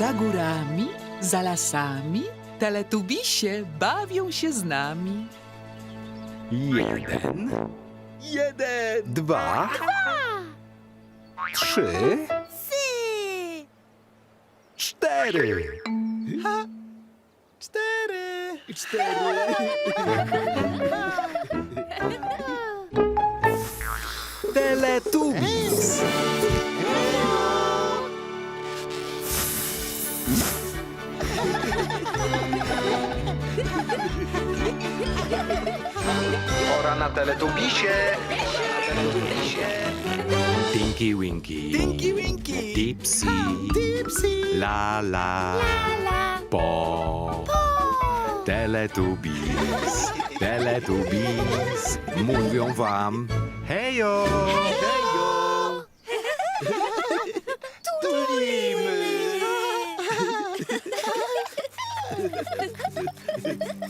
Za górami, za lasami, teletubisie bawią się z nami. Jeden, Jeden! dwa, trzy, Sy! cztery. Cztery! Cztery! Teletubbies. Teletubisie. Tinky Winky. Tinky Winky! Dipsy. Dipsy! La la. La! Po. Po! Teletubbies. Teletubbies. Mówią wam hejo. Hejo! Tulimy!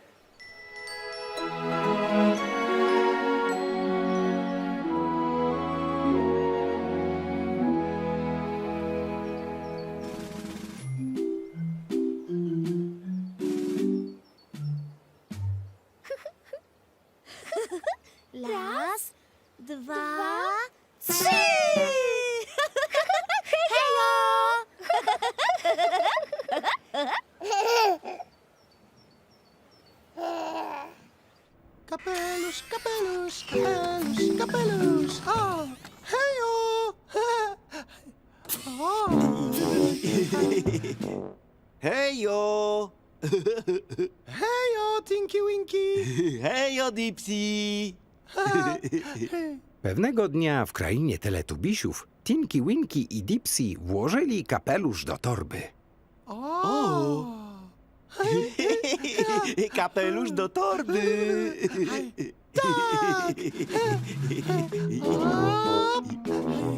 Kapelusz! O! Hejo! O! Hejo! Hejo, Tinky Winky! Hejo, Dipsy! Pewnego dnia w krainie teletubisiów Tinky Winky i Dipsy włożyli kapelusz do torby. O! Kapelusz do torby!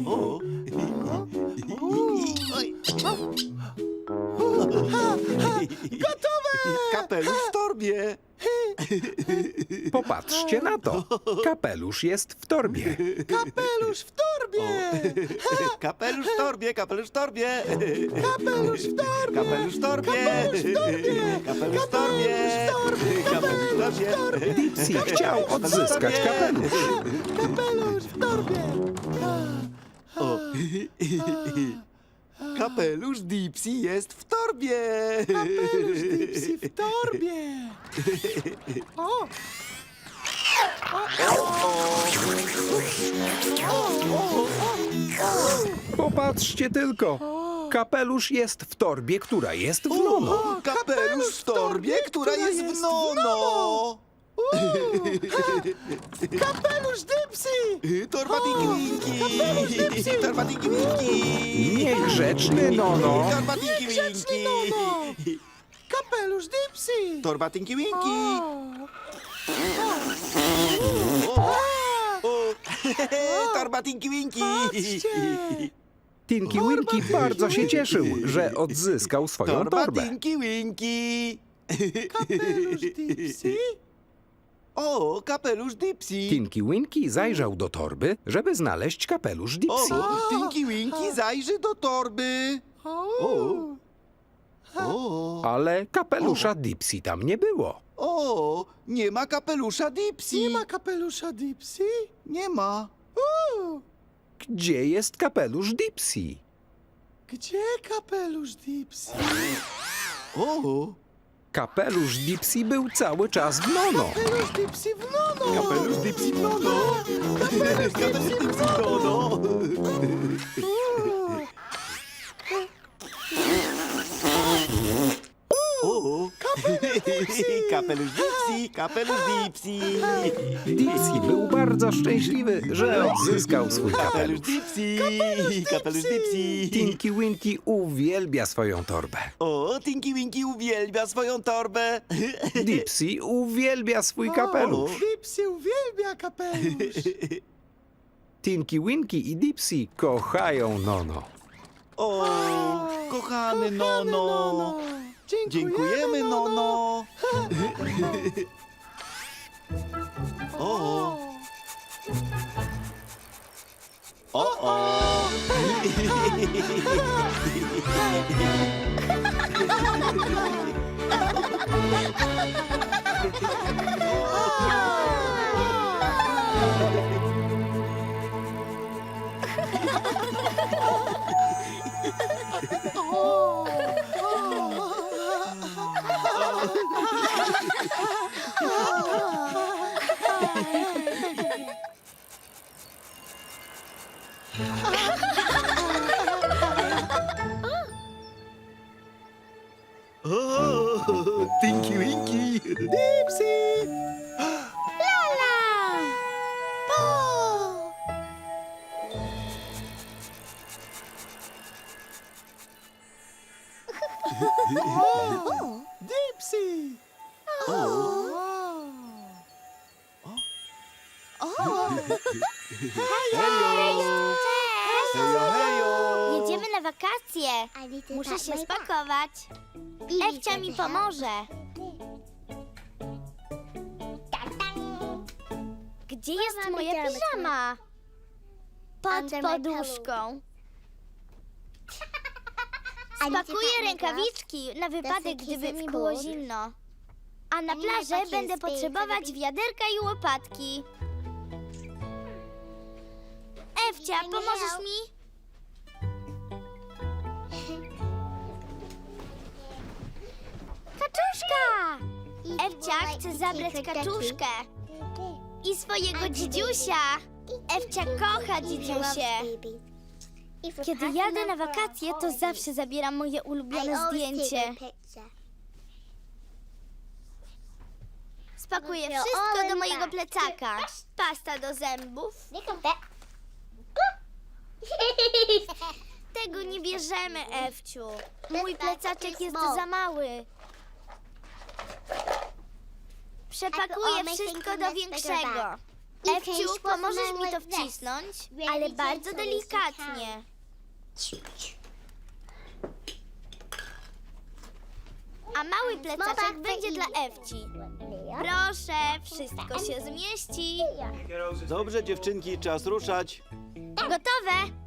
O! Oj. Gotowe! Kapelusz w torbie! Popatrzcie na to. Kapelusz jest w torbie. Kapelusz w torbie! Kapelusz w torbie, kapelusz w torbie! Kapelusz w torbie! Kapelusz w torbie! Kapelusz w torbie! Kapelusz w torbie! Dipsy chciał odzyskać kapelusz. Kapelusz w torbie! O. Kapelusz Dipsy jest w torbie! Kapelusz Dipsy w torbie! O! Popatrzcie tylko. Kapelusz jest w torbie, która jest w nono. Kapelusz w torbie, która jest w nono! Kapelusz Dipsy! Torba Tinky Winky! Torba Tinky Winky! Niegrzeczny nono. Torba nono! Kapelusz Dipsy! Torba! O, Torba Tinky Winky! Patrzcie! Tinky Winky bardzo się cieszył, że odzyskał swoją Torba torbę. Tinky Winky! Kapelusz Dipsy? O, kapelusz Dipsy! Tinky Winky zajrzał do torby, żeby znaleźć kapelusz Dipsy. O, Tinky Winky zajrzy do torby! O! O, Ale kapelusza Dipsy tam nie było. o, nie ma kapelusza Dipsy! Nie ma kapelusza Dipsy? Nie ma. O! Gdzie jest kapelusz Dipsy? Gdzie kapelusz Dipsy? O, Kapelusz Dipsy był cały czas w nono. Kapelusz Dipsy w nono! kapelusz Dipsy no no! Kapelusz Dipsy no no! O, kapelusz Dipsy, kapelusz Dipsy! Dipsy był bardzo szczęśliwy, że odzyskał swój Kapelusz kapelusz. Dipsy, kapelusz Dipsy! Tinky Winky uwielbia swoją torbę. O, Tinky Winky uwielbia swoją torbę! Dipsy uwielbia swój kapelusz. Dipsy uwielbia kapelusz! Tinky Winky i Dipsy kochają Nono. O, kochany Nono. Dziękujemy, Nono. O, o, o. O, Tinky Winky. Dipsy! Lala! Po! Dipsy! Hejo. Cześć! Hejo, hejo. Jedziemy na wakacje. Muszę się spakować. Ewcia mi pomoże. Gdzie jest moja piżama? Pod poduszką. Spakuję rękawiczki na wypadek, gdyby mi było zimno. A na plażę będę potrzebować wiaderka i łopatki. Ewcia, pomożesz mi? Kaczuszka! Ewcia chce zabrać kaczuszkę i swojego dzidziusia. Ewcia kocha dzidziusie. Kiedy jadę na wakacje, to zawsze zabieram moje ulubione zdjęcie. Spakuję wszystko do mojego plecaka. Pasta do zębów. Tego nie bierzemy, Ewciu. Mój plecaczek jest za mały. Przepakuję wszystko do większego. Ewciu, pomożesz mi to wcisnąć, ale bardzo delikatnie. A mały plecaczek będzie dla Ewci. Proszę, wszystko się zmieści. Dobrze, dziewczynki, czas ruszać. Gotowe?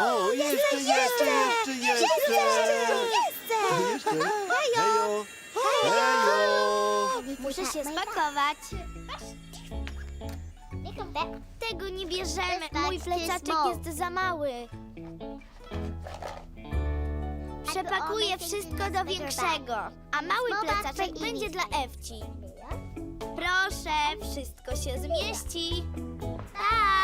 O, jeszcze, jeszcze, jeszcze, jeszcze. Jeszcze. Hejo. Hejo. Muszę się spakować. Tego nie bierzemy. Mój plecaczek jest za mały. Przepakuję wszystko do większego, a mały plecaczek będzie dla Ewci. Proszę, wszystko się zmieści. Pa!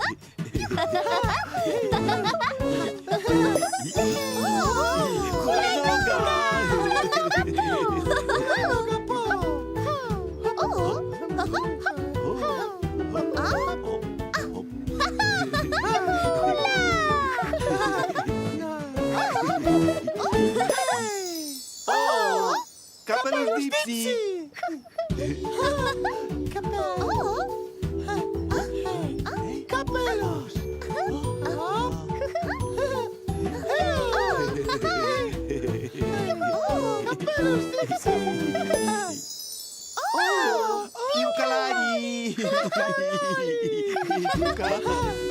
Piłka lali. Piłka. O,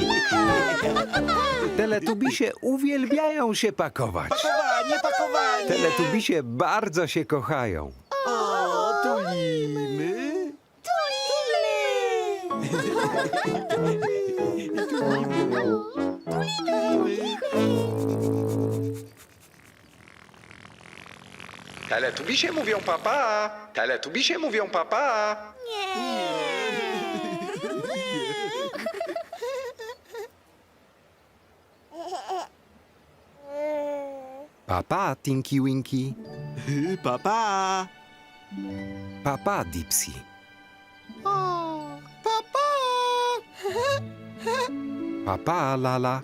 Teletubisie uwielbiają się pakować. Pakowanie, pakowanie. Teletubisie bardzo się kochają. O, Tulimy. Teletubisie mówią papa. Teletubisie mówią papa. Papa, Tinky Winky. Papa. Papa, Dipsy. O, papa! Papa, Lala.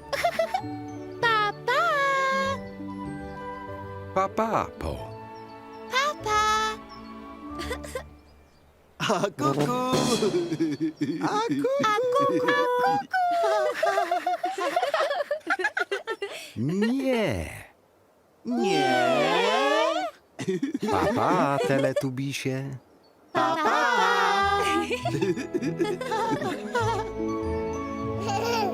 Papa! Papa, Po. Papa! A kuku. A Nie. Nie. Papa, Teletubisie.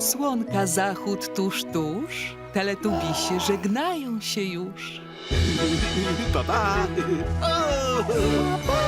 Słonka zachód tuż, tuż. Teletubisie żegnają się już. Papa. Papa!